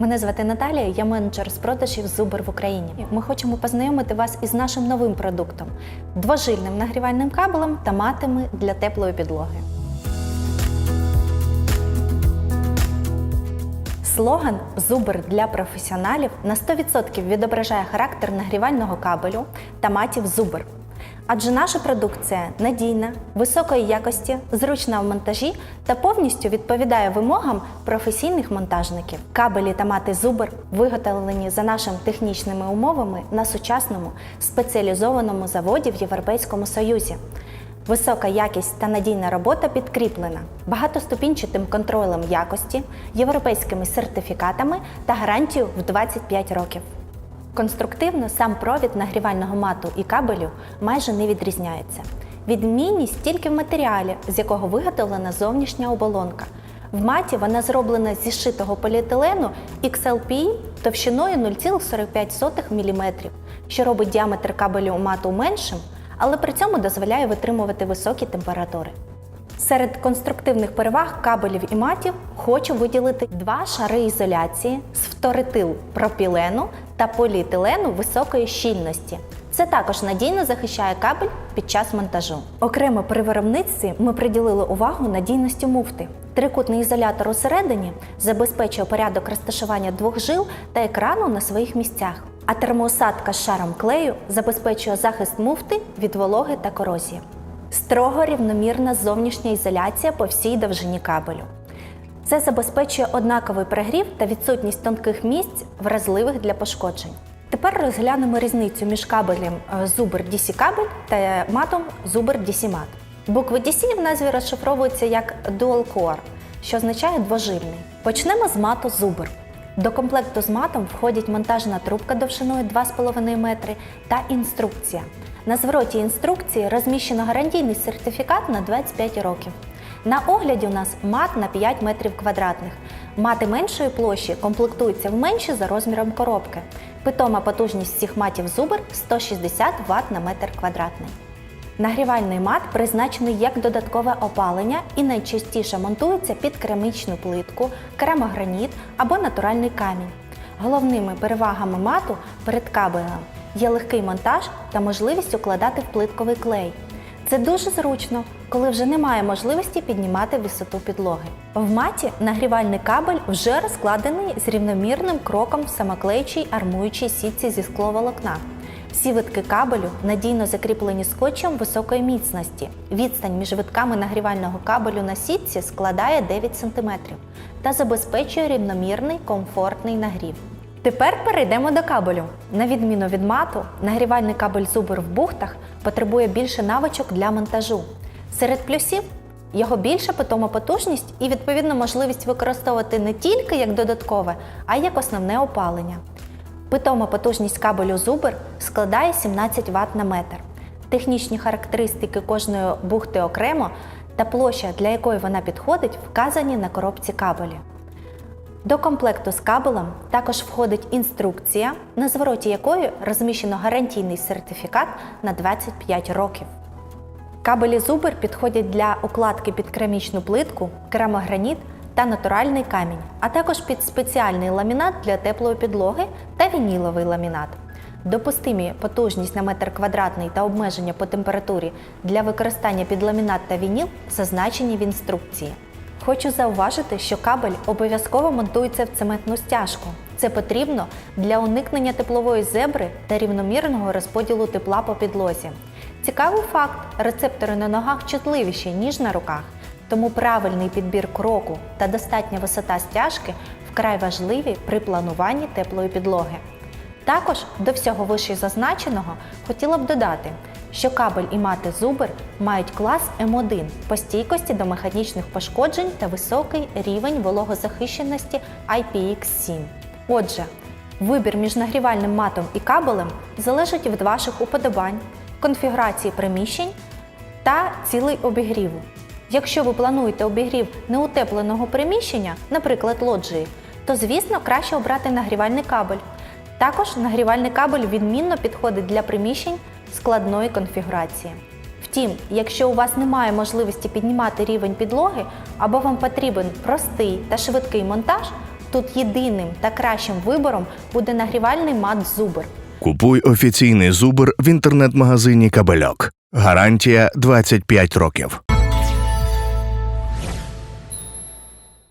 Мене звати Наталія, я менеджер з продажів Зубер в Україні. Ми хочемо познайомити вас із нашим новим продуктом двожильним нагрівальним кабелем та матами для теплої підлоги. Слоган Зубер для професіоналів на 100% відображає характер нагрівального кабелю та матів Зубер. Адже наша продукція надійна, високої якості, зручна в монтажі та повністю відповідає вимогам професійних монтажників. Кабелі та мати Зубер виготовлені за нашими технічними умовами на сучасному спеціалізованому заводі в Європейському Союзі. Висока якість та надійна робота підкріплена багатоступінчатим контролем якості, європейськими сертифікатами та гарантією в 25 років. Конструктивно сам провід нагрівального мату і кабелю майже не відрізняється. Відмінність тільки в матеріалі, з якого виготовлена зовнішня оболонка. В маті вона зроблена зі шитого поліетилену XLPE товщиною 0,45 мм, що робить діаметр кабелю мату меншим, але при цьому дозволяє витримувати високі температури. Серед конструктивних переваг кабелів і матів хочу виділити два шари ізоляції з фторетил пропілену та поліетилену високої щільності. Це також надійно захищає кабель під час монтажу. Окремо при виробництві ми приділили увагу надійності муфти. Трикутний ізолятор усередині забезпечує порядок розташування двох жил та екрану на своїх місцях. А термоусадка з шаром клею забезпечує захист муфти від вологи та корозії. Строго рівномірна зовнішня ізоляція по всій довжині кабелю. Це забезпечує однаковий прогрів та відсутність тонких місць, вразливих для пошкоджень. Тепер розглянемо різницю між кабелем е, Zuber DC кабель та матом Zuber DC Mat. Букви DC в назві розшифровуються як Dual Core, що означає двожильний. Почнемо з мату Zuber. До комплекту з матом входять монтажна трубка довжиною 2,5 метри та інструкція. На звороті інструкції розміщено гарантійний сертифікат на 25 років. На огляді у нас мат на 5 метрів квадратних. Мати меншої площі комплектуються в менші за розміром коробки. Питома потужність всіх матів Зубер 160 Вт на метр квадратний. Нагрівальний мат призначений як додаткове опалення і найчастіше монтується під керамічну плитку, керамограніт або натуральний камінь. Головними перевагами мату перед кабелем є легкий монтаж та можливість укладати в плитковий клей. Це дуже зручно, коли вже немає можливості піднімати висоту підлоги. В маті нагрівальний кабель вже розкладений з рівномірним кроком в самоклеючій армуючій сітці зі скловолокна. Всі витки кабелю надійно закріплені скотчем високої міцності. Відстань між витками нагрівального кабелю на сітці складає 9 см та забезпечує рівномірний комфортний нагрів. Тепер перейдемо до кабелю. На відміну від мату, нагрівальний кабель Зубер в бухтах потребує більше навичок для монтажу. Серед плюсів його більша питома потужність і відповідно можливість використовувати не тільки як додаткове, а й як основне опалення. Питома потужність кабелю Зубер складає 17 Вт на метр. Технічні характеристики кожної бухти окремо та площа, для якої вона підходить, вказані на коробці кабелю. До комплекту з кабелем також входить інструкція, на звороті якої розміщено гарантійний сертифікат на 25 років. Кабелі Зубер підходять для укладки під керамічну плитку, керамограніт та натуральний камінь, а також під спеціальний ламінат для теплої підлоги та вініловий ламінат. Допустимі потужність на метр квадратний та обмеження по температурі для використання під ламінат та вініл зазначені в інструкції. Хочу зауважити, що кабель обов'язково монтується в цементну стяжку. Це потрібно для уникнення теплової зебри та рівномірного розподілу тепла по підлозі. Цікавий факт: рецептори на ногах чутливіші, ніж на руках, тому правильний підбір кроку та достатня висота стяжки вкрай важливі при плануванні теплої підлоги. Також до всього вище зазначеного хотіла б додати, що кабель і мати Зубер мають клас М1 по стійкості до механічних пошкоджень та високий рівень вологозахищеності IPX7. Отже, вибір між нагрівальним матом і кабелем залежить від ваших уподобань, конфігурації приміщень та цілей обігріву. Якщо ви плануєте обігрів неутепленого приміщення, наприклад, лоджії, то звісно краще обрати нагрівальний кабель. Також нагрівальний кабель відмінно підходить для приміщень складної конфігурації. Втім, якщо у вас немає можливості піднімати рівень підлоги або вам потрібен простий та швидкий монтаж, Тут єдиним та кращим вибором буде нагрівальний мат Зубер. Купуй офіційний зубр в інтернет-магазині Кабельок. Гарантія 25 років.